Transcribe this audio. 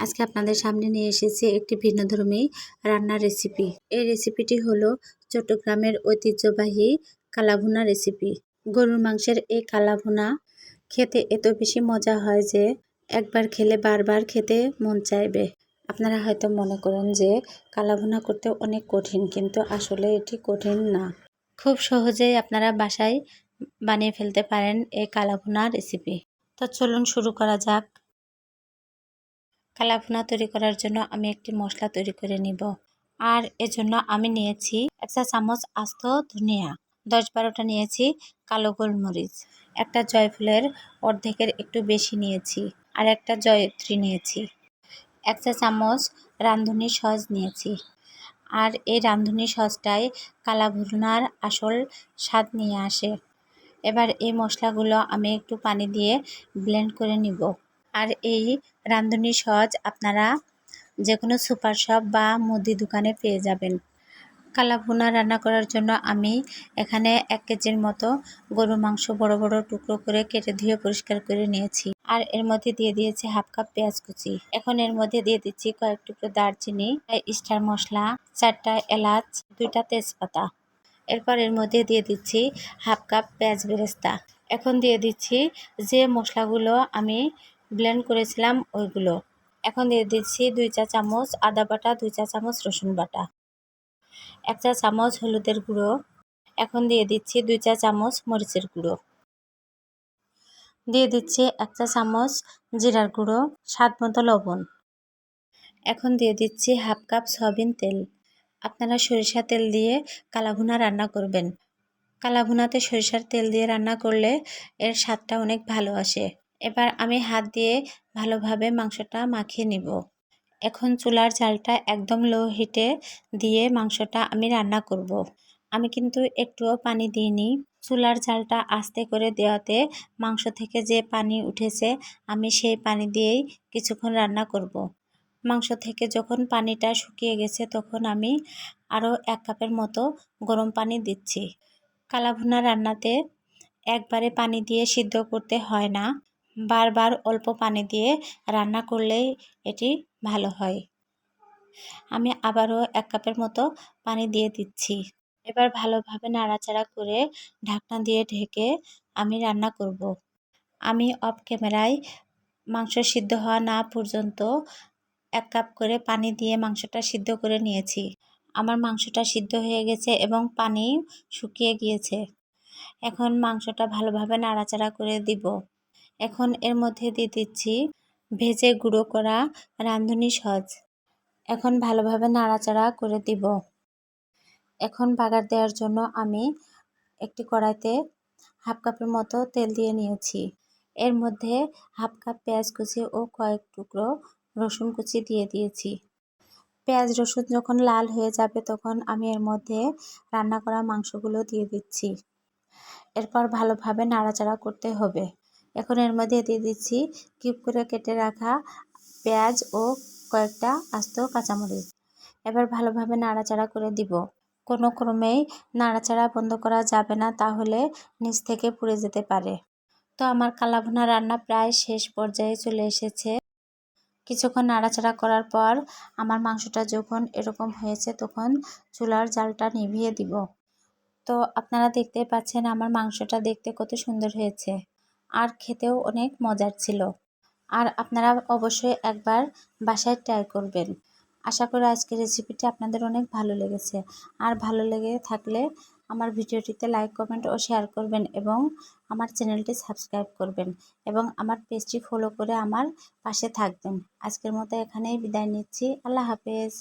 আজকে আপনাদের সামনে নিয়ে এসেছি একটি ভিন্নধর্মী রান্নার রেসিপি এই রেসিপিটি হলো চট্টগ্রামের ঐতিহ্যবাহী কালাভুনা রেসিপি গরুর মাংসের এই কালাভুনা খেতে এত বেশি মজা হয় যে একবার খেলে বারবার খেতে মন চাইবে। আপনারা হয়তো মনে করেন যে কালাভুনা করতে অনেক কঠিন, কিন্তু আসলে এটি কঠিন না। খুব সহজেই আপনারা বাসায় বানিয়ে ফেলতে পারেন এই কালাভুনা রেসিপি তো চলুন শুরু করা যাক। কালাভুনা তৈরি করার জন্য আমি একটি মশলা তৈরি করে নিব। আর এজন্য আমি নিয়েছি এক চা চামচ আস্ত ধনিয়া, দশ বারোটা নিয়েছি কালো গোলমরিচ, একটা জয়ফুলের অর্ধেকের একটু বেশি নিয়েছি আর একটা জয়ত্রী নিয়েছি এক চা চামচ রাঁধুনি সস নিয়েছি। আর এই রাঁধুনি সসটাই কালাভুনার আসল স্বাদ নিয়ে আসে। এবার এই মশলাগুলো আমি একটু পানি দিয়ে ব্লেন্ড করে নিব। আর এই রাঁধুনি সস আপনারা যে কোনো সুপার শপ বা মুদি দোকানে পেয়ে যাবেন। কালাভুনা রান্না করার জন্য আমি এখানে এক কেজির মতো গরু মাংস বড় বড় টুকরো করে কেটে ধুয়ে পরিষ্কার করে নিয়েছি। আর এর মধ্যে দিয়ে দিয়েছি হাফ কাপ পেঁয়াজ কুচি। এখন এর মধ্যে দিয়ে দিচ্ছি কয়েক টুকরো দারচিনি স্টার মশলা, চারটা এলাচ, দুইটা তেজপাতা। এরপর এর মধ্যে দিয়ে দিচ্ছি হাফ কাপ পেঁয়াজ বেরেস্তা। এখন দিয়ে দিচ্ছি যে মশলাগুলো আমি ব্লেন্ড করেছিলাম ওইগুলো। এখন দিয়ে দিচ্ছি দুই চা চামচ আদা বাটা, দুই চা চামচ রসুন বাটা। এক চা চামচ হলুদের গুঁড়ো। এখন দিয়ে দিচ্ছি দুই চা চামচ মরিচের গুঁড়ো। দিয়ে দিচ্ছি এক চা চামচ জিরার গুঁড়ো, স্বাদ মতো লবণ। এখন দিয়ে দিচ্ছি হাফ কাপ সয়াবিন তেল। আপনারা সরিষা তেল দিয়ে কালাভুনা রান্না করবেন। কালাভুনাতে সরিষার তেল দিয়ে রান্না করলে এর স্বাদটা অনেক ভালো আসে। এবার আমি হাত দিয়ে ভালোভাবে মাংসটা মাখিয়ে নিব এখন চুলার চালটা একদম লো হিটে দিয়ে মাংসটা আমি রান্না করব। আমি কিন্তু একটুও পানি দিইনি চুলার চালটা আস্তে করে দেওয়াতে মাংস থেকে যে পানি উঠেছে, আমি সেই পানি দিয়েই কিছুক্ষণ রান্না করব। মাংস থেকে যখন পানিটা শুকিয়ে গেছে, তখন আমি আরও এক কাপের মতো গরম পানি দিচ্ছি কালাভুনা রান্নাতে একবারে পানি দিয়ে সিদ্ধ করতে হয় না বারবার অল্প পানি দিয়ে রান্না করলেই এটি ভালো হয়। আমি আবারও এক কাপের মতো পানি দিয়ে দিচ্ছি। এবার ভালোভাবে নাড়াচাড়া করে ঢাকনা দিয়ে ঢেকে আমি রান্না করব। আমি অফ ক্যামেরায় মাংস সিদ্ধ হওয়া না পর্যন্ত এক কাপ করে পানি দিয়ে মাংসটা সিদ্ধ করে নিয়েছি। আমার মাংসটা সিদ্ধ হয়ে গেছে এবং পানি শুকিয়ে গিয়েছে। এখন মাংসটা ভালোভাবে নাড়াচাড়া করে দিব। এখন এর মধ্যে দিয়ে দিচ্ছি ভেজে গুঁড়ো করা রাঁধুনি সজ এখন ভালোভাবে নাড়াচাড়া করে দিব। এখন বাগার দেওয়ার জন্য আমি একটি কড়াইতে হাফ কাপের মতো তেল দিয়ে নিয়েছি। এর মধ্যে হাফ কাপ পেঁয়াজ কুচি ও কয়েক টুকরো রসুন কুচি দিয়ে দিয়েছি। পেঁয়াজ রসুন যখন লাল হয়ে যাবে তখন আমি এর মধ্যে রান্না করা মাংসগুলো দিয়ে দিচ্ছি। এরপর ভালোভাবে নাড়াচাড়া করতে হবে। এখন এর মধ্যে দিয়ে দিচ্ছি কিউব করে কেটে রাখা পেঁয়াজ ও কয়েকটা আস্ত কাঁচামরিচ। এবার ভালোভাবে নাড়াচাড়া করে দিব। কোনো ক্রমেই নাড়াচাড়া বন্ধ করা যাবে না, তাহলে নিচ থেকে পুড়ে যেতে পারে। তো আমার কালাভুনা রান্না প্রায় শেষ পর্যায়ে চলে এসেছে। কিছুক্ষণ নাড়াচাড়া করার পর আমার মাংসটা যখন এরকম হয়েছে তখন চুলার জালটা নিভিয়ে দিব। তো আপনারা দেখতে পাচ্ছেন আমার মাংসটা দেখতে কত সুন্দর হয়েছে। আর খেতেও অনেক মজার ছিল। আর আপনারা অবশ্যই একবার বাসায় ট্রাই করবেন। আশা করি আজকের রেসিপিটি আপনাদের অনেক ভালো লেগেছে। আর ভালো লেগে থাকলে আমার ভিডিওটিতে লাইক কমেন্ট ও শেয়ার করবেন এবং আমার চ্যানেলটি সাবস্ক্রাইব করবেন এবং আমার পেজটি ফলো করে আমার পাশে থাকবেন। আজকের মতো এখানেই বিদায় নিচ্ছি। আল্লাহ হাফেজ।